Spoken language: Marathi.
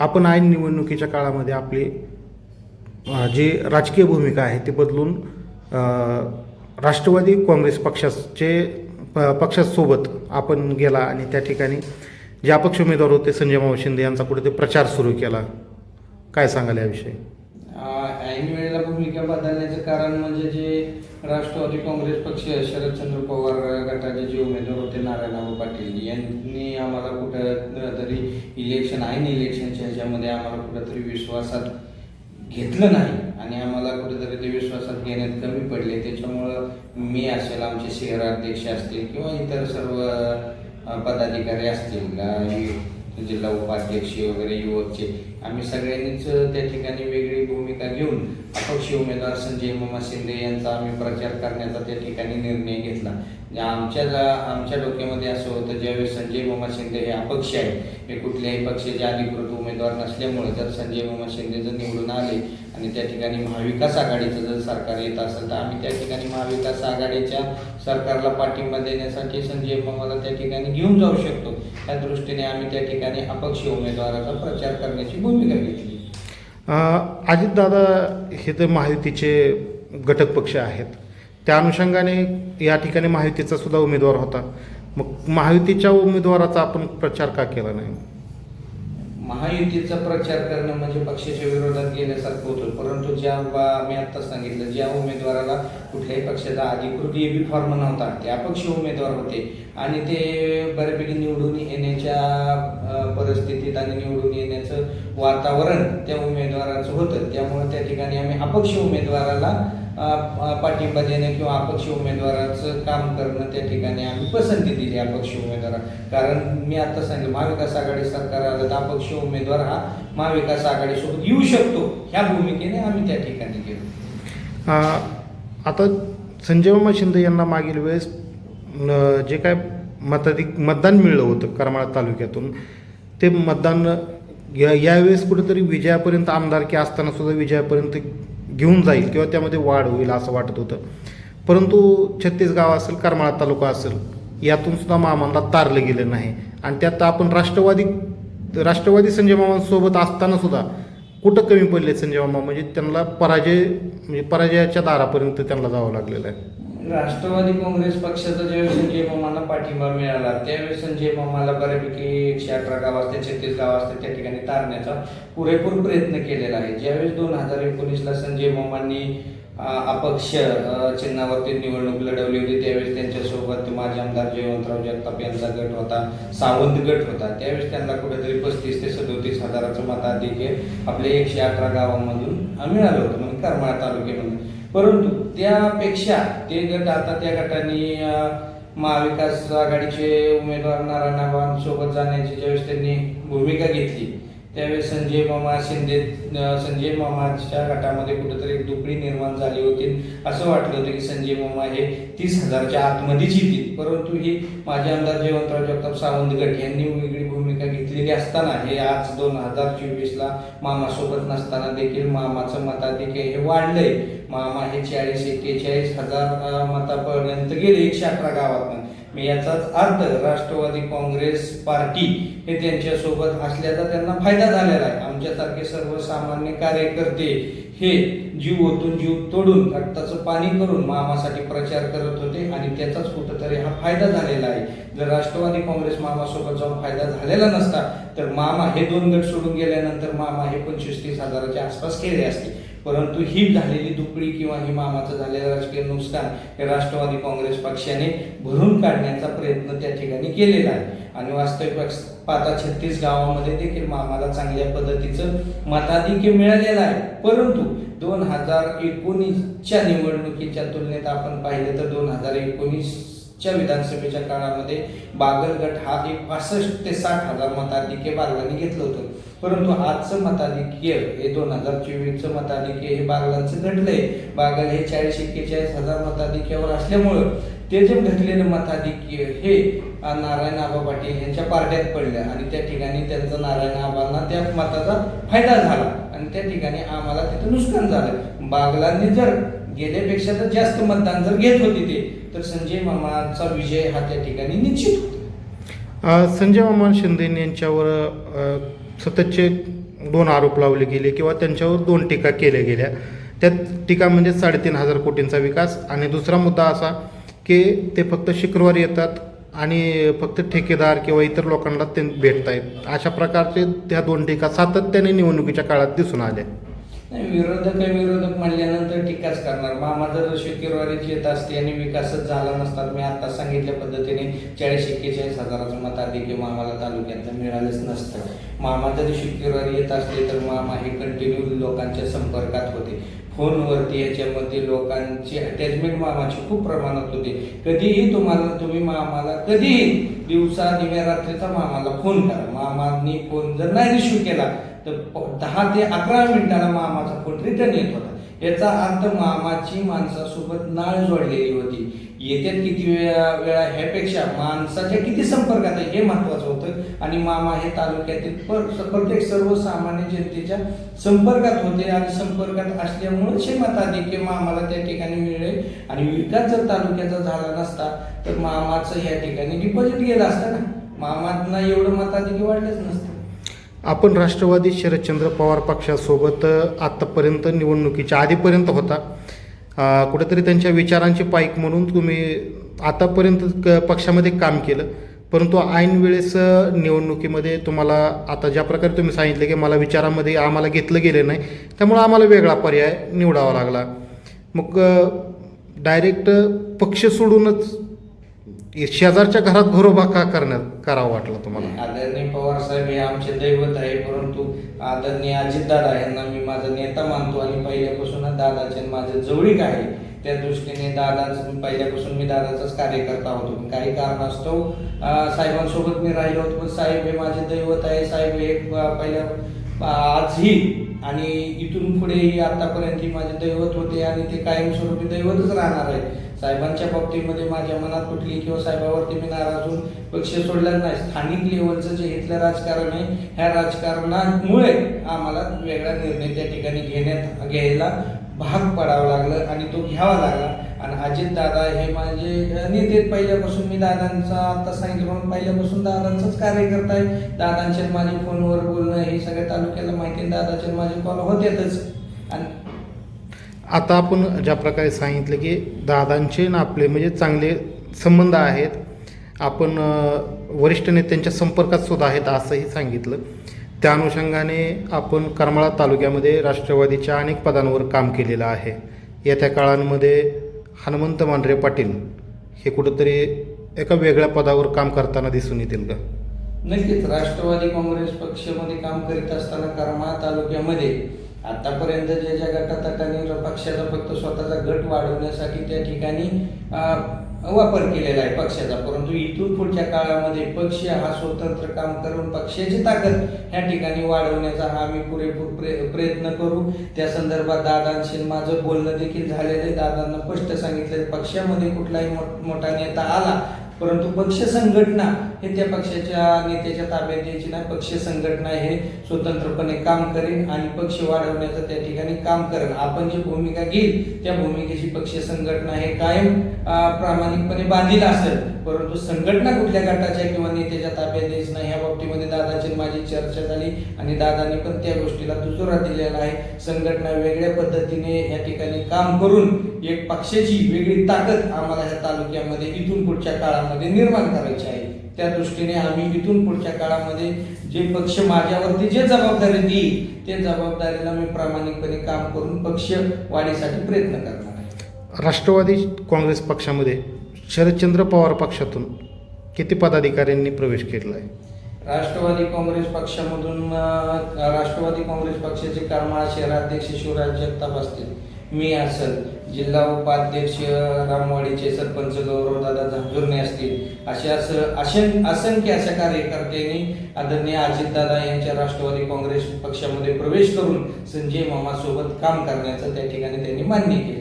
आपण ऐन निवडणुकीच्या काळामध्ये आपली जी राजकीय भूमिका आहे ती बदलून राष्ट्रवादी काँग्रेस पक्षाचे प- पक्षासोबत आपण गेला आणि त्या ठिकाणी जे अपक्ष उमेदवार होते संजय मावशिंदे यांचा कुठे ते प्रचार सुरू केला. काय सांगाल याविषयी? ऐन वेळेला भूमिका बदलण्याचं कारण म्हणजे जे राष्ट्रवादी काँग्रेस पक्ष शरदचंद्र पवार गटाचे जे उमेदवार होते नारायणराव पाटील यांनी आम्हाला कुठं तरी इलेक्शन ऐन इलेक्शनच्या ह्याच्यामध्ये आम्हाला कुठंतरी विश्वासात घेतलं नाही आणि आम्हाला कुठेतरी ते विश्वासात घेण्यात कमी पडले. त्याच्यामुळं मी असेल आमचे शहराध्यक्ष असतील किंवा इतर सर्व पदाधिकारी असतील जिल्हा उपाध्यक्ष वगैरे युवकचे. आम्ही सगळ्यांनीच त्या ठिकाणी वेगळी भूमिका घेऊन अपक्ष उमेदवार संजय मामा शिंदे यांचा आम्ही प्रचार करण्याचा त्या ठिकाणी निर्णय घेतला. म्हणजे आमच्या आमच्या डोक्यामध्ये असं होतं ज्यावेळेस संजय मामा शिंदे हे अपक्ष आहे हे कुठल्याही पक्षाचे अधिकृत उमेदवार नसल्यामुळे जर संजय मामा शिंदे जर निवडून आले आणि त्या ठिकाणी महाविकास आघाडीचं जर सरकार येत असेल तर आम्ही त्या ठिकाणी महाविकास आघाडीच्या सरकारला पाठिंबा देण्यासाठी संजय मामाला त्या ठिकाणी घेऊन जाऊ शकतो. त्या दृष्टीने आम्ही त्या ठिकाणी अपक्ष उमेदवाराचा प्रचार करण्याची भूमिका घेतली. अजितदादा हे तर महायुतीचे घटक पक्ष आहेत. त्या अनुषंगाने या ठिकाणी महायुतीचा सुद्धा उमेदवार होता. मग महायुतीच्या उमेदवाराचा आपण प्रचार का केला नाही? महायुतीचा प्रचार करणं म्हणजे पक्षाच्या विरोधात गेल्यासारखं होतं. परंतु ज्या मी आत्ताच सांगितलं ज्या उमेदवाराला कुठल्याही पक्षाचा अधिकृत एबी फॉर्म नव्हता ते अपक्ष उमेदवार होते. आणि ते बऱ्यापैकी निवडून येण्याच्या परिस्थितीत आणि निवडून येण्याचं वातावरण त्या उमेदवाराचं होतं. त्यामुळे त्या ठिकाणी आम्ही अपक्ष उमेदवाराला पाठिंबा देणं किंवा अपक्ष उमेदवाराचं काम करणं त्या ठिकाणी आम्ही पसंती दिली अपक्ष उमेदवार. कारण मी आता सांगितलं महाविकास आघाडी सरकार आलं तर अपक्ष उमेदवार हा महाविकास आघाडीसोबत येऊ शकतो. ह्या भूमिकेने आम्ही त्या ठिकाणी गेलो. आता संजय मामा शिंदे यांना मागील वेळेस जे काय मताधिक मतदान मिळलं होतं करमाळा तालुक्यातून ते मतदान या यावेळेस कुठेतरी विजयापर्यंत आमदारकी असताना सुद्धा विजयापर्यंत घेऊन जाईल किंवा त्यामध्ये वाढ होईल असं वाटत होतं. परंतु छत्तीसगाव असेल करमाळा तालुका असेल यातून सुद्धा मामांना तारलं गेलं नाही. आणि त्यात आपण राष्ट्रवादी राष्ट्रवादी संजय मामांसोबत असताना सुद्धा कुठं कमी पडले संजय मामा? म्हणजे त्यांना पराजय म्हणजे पराजयाच्या दारापर्यंत त्यांना जावं लागलेलं आहे. राष्ट्रवादी काँग्रेस पक्षाचा ज्यावेळेस संजय मामांना पाठिंबा मिळाला त्यावेळेस संजय मामाला बऱ्यापैकी एकशे अठरा गाव असते छत्तीस गाव असते त्या ठिकाणी तारण्याचा पुरेपूर प्रयत्न केलेला आहे. ज्यावेळेस दोन हजार एकोणीसला संजय मामांनी अपक्ष चिन्हावरती निवडणूक लढवली होती त्यावेळेस त्यांच्यासोबत माजी आमदार जयवंतराव जगताप यांचा गट होता सावंत गट होता. त्यावेळेस त्यांना कुठेतरी पस्तीस ते सदोतीस हजाराचं मताधिक्य आपल्या एकशे अठरा गावांमधून मिळालं होतं. म्हणजे करमाळा तालुक्यामध्ये परंतु त्यापेक्षा ते गट आता त्या गटाने महाविकास आघाडीचे उमेदवार नारायणरावांसोबत जाण्याची ज्यावेळेस त्यांनी भूमिका घेतली त्यावेळेस संजय मामा शिंदे संजय मामाच्या गटामध्ये कुठेतरी दुपडी निर्माण झाली होती. असं वाटलं होतं की संजय मामा हे तीस हजारच्या आतमध्येच येतील परंतु ही माझे आमदार जयवंतराव जगताप सावंत गट यांनी वेगळी भूमिका घेतलेली असताना हे आज दोन हजार चोवीसला मामासोबत नसताना देखील मामाचं मताधिक्य हे वाढलंय. मामा हे चाळीस एक्केचाळीस हजार मतापर्यंत गेले एकशे अकरा गावात याचाच अर्थ राष्ट्रवादी काँग्रेस पार्टी हे त्यांच्यासोबत असल्याचा त्यांना फायदा झालेला आहे. आमच्यासारखे सर्वसामान्य कार्यकर्ते हे जीव ओतून जीव तोडून रक्ताचं पाणी करून मामासाठी प्रचार करत होते आणि त्याचाच कुठंतरी हा फायदा झालेला आहे. जर राष्ट्रवादी काँग्रेस मामासोबत जाऊन फायदा झालेला नसता तर मामा हे दोन गट सोडून गेल्यानंतर मामा हे पंचवीस तीस हजाराच्या आसपास केले असते. परंतु ही झालेली दुपडी किंवा ही मामाचं झालेलं राजकीय नुकसान हे राष्ट्रवादी काँग्रेस पक्षाने भरून काढण्याचा प्रयत्न त्या ठिकाणी केलेला आहे. आणि वास्तविक पक्ष- पाता छत्तीस गावामध्ये देखील मामाला चांगल्या पद्धतीचं मताधिक्य मिळालेलं आहे. परंतु दोन हजार एकोणीसच्या निवडणुकीच्या तुलनेत आपण पाहिलं तर दोन हजार एकोणीसच्या विधानसभेच्या काळामध्ये बागलगट हा एक पासष्ट ते साठ हजार मताधिक्य बागलांनी घेतलं होतं. परंतु आजचं मताधिक्य हे दोन हजार चोवीसचं मताधिक्य हे बागलांचं घडलंय. बागल हे चाळीस एक्केचाळीस हजार मताधिक्यावर असल्यामुळं ते जे घडलेलं मताधिक्य हे नारायण आबा पाटील यांच्या पार्ट्यात पडलं आणि त्या ठिकाणी त्यांचं नारायण आबांना त्या मताचा फायदा झाला आणि त्या ठिकाणी आम्हाला तिथं नुकसान झालं. बागलांनी जर गेल्यापेक्षा तर जास्त मतदान जर घेत होते ते तर संजय मामाचा विजय हा त्या ठिकाणी निश्चित होता. संजय मामा शिंदे यांच्यावर सततचे दोन आरोप लावले गेले किंवा त्यांच्यावर दोन टीका केल्या गेल्या. त्यात टीका म्हणजे साडेतीन हजार कोटींचा विकास आणि दुसरा मुद्दा असा की ते फक्त शुक्रवारी येतात आणि फक्त ठेकेदार किंवा इतर लोकांना ते भेटत आहेत अशा प्रकारचे त्या दोन टीका सातत्याने निवडणुकीच्या काळात दिसून आल्या. नाही विरोधक आहे विरोधक म्हणल्यानंतर टीकाच करणार. मामा जर शुक्रवारी येत असते आणि विकासच झाला नसता मी आता सांगितल्या पद्धतीने चाळीस एक्केचाळीस हजाराचं मताधिक्य मामाला तालुक्यात मिळालंच नसतं. मामा जरी शुक्रवारी येत असले तर मामा हे कंटिन्यू लोकांच्या संपर्कात होते. फोनवरती याच्यामध्ये लोकांची अटॅचमेंट मामाची खूप प्रमाणात होते. कधीही तुम्हाला तुम्ही मामाला कधीही दिवसा दिव्या रात्रीचा मामाला फोन करा. मामांनी फोन जर नाही रिसिव्ह केला तर दहा ते अकरा मिनिटाला मामाचा फोन रिटर्न येत होता. याचा अर्थ मामाची माणसासोबत नाळ जोडलेली होती. येत्यात किती वेळा वेळा ह्यापेक्षा माणसाच्या किती संपर्कात आहे हे महत्वाचं होतं. आणि मामा हे तालुक्यातील प्रत्येक सर्वसामान्य जनतेच्या संपर्कात होते आणि संपर्कात असल्यामुळे हे की मामाला त्या ठिकाणी मिळेल आणि विकास जर तालुक्याचा झाला नसता तर मामाचं ह्या ठिकाणी डिपॉझिट गेलं असतं ना. मामांना एवढं मताधिक्य वाढलंच नसतं. आपण राष्ट्रवादी शरदचंद्र पवार पक्षासोबत आत्तापर्यंत निवडणुकीच्या आधीपर्यंत होता. कुठेतरी त्यांच्या विचारांची पाईक म्हणून तुम्ही आतापर्यंत क पक्षामध्ये काम केलं. परंतु ऐन वेळेस निवडणुकीमध्ये तुम्हाला आता ज्या प्रकारे तुम्ही सांगितलं की मला विचारामध्ये आम्हाला घेतलं गेलं नाही त्यामुळं आम्हाला वेगळा पर्याय निवडावा लागला. मग डायरेक्ट पक्ष सोडूनच शेजारच्या घरात घरोबा का करण्यात करावं वाटलं तुम्हाला? आदरणीय पवार साहेब हे आमचे दैवत आहे परंतु आदरणीय अजितदादा यांना मी माझा नेता मानतो आणि पहिल्यापासूनच दादाचे माझे जवळीक आहे त्या दृष्टीने दादाच पहिल्यापासून मी दादाचाच कार्यकर्ता होतो. पण काही कारणास्तव साहेबांसोबत मी राहिलो होतो पण साहेब हे माझे दैवत आहे साहेब हे पहिल्या आजही आणि इथून पुढेही आतापर्यंत ही माझे दैवत होते आणि ते कायमस्वरूपी दैवतच राहणार आहे साहेबांच्या बाबतीमध्ये माझ्या मनात कुठली किंवा साहेबावरती मी नाराज होऊन पक्ष सोडला नाही. स्थानिक लेवलचं जे इथलं राजकारण आहे ह्या राजकारणामुळे आम्हाला वेगळा निर्णय त्या ठिकाणी घेण्यात घ्यायला भाग पडावा लागलं आणि तो घ्यावा लागला. आणि अजित दादा हे माझे नेते पहिल्यापासून मी दादांचा आता सांगितलं म्हणून पहिल्यापासून दादांचाच कार्यकर्ता आहे दादांचे माझे फोनवर बोलणं हे सगळ्या तालुक्याला माहिती दादाचे माझे कॉल होतेच आणि आता आपण ज्या प्रकारे सांगितलं की दादांचे ना आपले म्हणजे चांगले संबंध आहेत. आपण वरिष्ठ नेत्यांच्या संपर्कात सुद्धा आहेत असंही सांगितलं. त्या अनुषंगाने आपण करमाळा तालुक्यामध्ये राष्ट्रवादीच्या अनेक पदांवर काम केलेलं आहे. येत्या काळांमध्ये हनुमंत मांढरे पाटील हे कुठंतरी एका वेगळ्या पदावर काम करताना दिसून येतील का? नक्कीच. राष्ट्रवादी काँग्रेस पक्षामध्ये काम करीत असताना करमाळा तालुक्यामध्ये आतापर्यंत जे ज्या गटातटाने पक्षाचा फक्त स्वतःचा गट वाढवण्यासाठी त्या ठिकाणी वापर केलेला आहे पक्षाचा. परंतु इथून पुढच्या काळामध्ये पक्ष हा स्वतंत्र काम करून पक्षाची ताकद ह्या ठिकाणी वाढवण्याचा हा आम्ही पुरेपूर प्रे प्रयत्न करू. त्या संदर्भात दादांशी माझं बोलणं देखील झालेलं आहे. दादांना स्पष्ट सांगितलं पक्षामध्ये कुठलाही मोठ- मोठा नेता आला परंतु पक्ष संघटना हे त्या पक्षाच्या नेत्याच्या ताब्यात द्यायची नाही. पक्ष संघटना हे स्वतंत्रपणे काम करेन आणि पक्ष वाढवण्याचं त्या ठिकाणी काम करेन आपण जी भूमिका घेईल त्या भूमिकेची पक्ष संघटना हे कायम प्रामाणिकपणे बांधील असेल. परंतु संघटना कुठल्या गटाच्या किंवा नेत्याच्या ताब्यात द्यायची नाही ह्या बाबतीमध्ये दादाची माझी चर्चा झाली आणि दादांनी पण त्या गोष्टीला दुजोरा दिलेला आहे. संघटना वेगळ्या पद्धतीने या ठिकाणी काम करून एक पक्षाची वेगळी ताकद आम्हाला ह्या तालुक्यामध्ये इथून पुढच्या काळामध्ये निर्माण करायची आहे. त्या दृष्टीने आम्ही इथून पुढच्या काळामध्ये जे पक्ष माझ्यावरती जे जबाबदारी देईल ते जबाबदारीला मी प्रामाणिकपणे काम करून पक्ष वाढीसाठी प्रयत्न करणार आहे. राष्ट्रवादी काँग्रेस पक्षामध्ये शरदचंद्र पवार पक्षातून किती पदाधिकाऱ्यांनी प्रवेश केला आहे? राष्ट्रवादी काँग्रेस पक्षामधून राष्ट्रवादी काँग्रेस पक्षाचे करमाळा शहराध्यक्ष शिवराज जगताप असतील. मी असेल. जिल्हा उपाध्यक्ष रामवाडीचे सरपंच गौरवदादा झांजुर्णे असतील. अशा असं असंख्य अशा कार्यकर्त्यांनी आदरणीय अजितदादा यांच्या राष्ट्रवादी काँग्रेस पक्षामध्ये प्रवेश करून संजय मामासोबत काम करण्याचं त्या ठिकाणी त्यांनी मान्य केलं.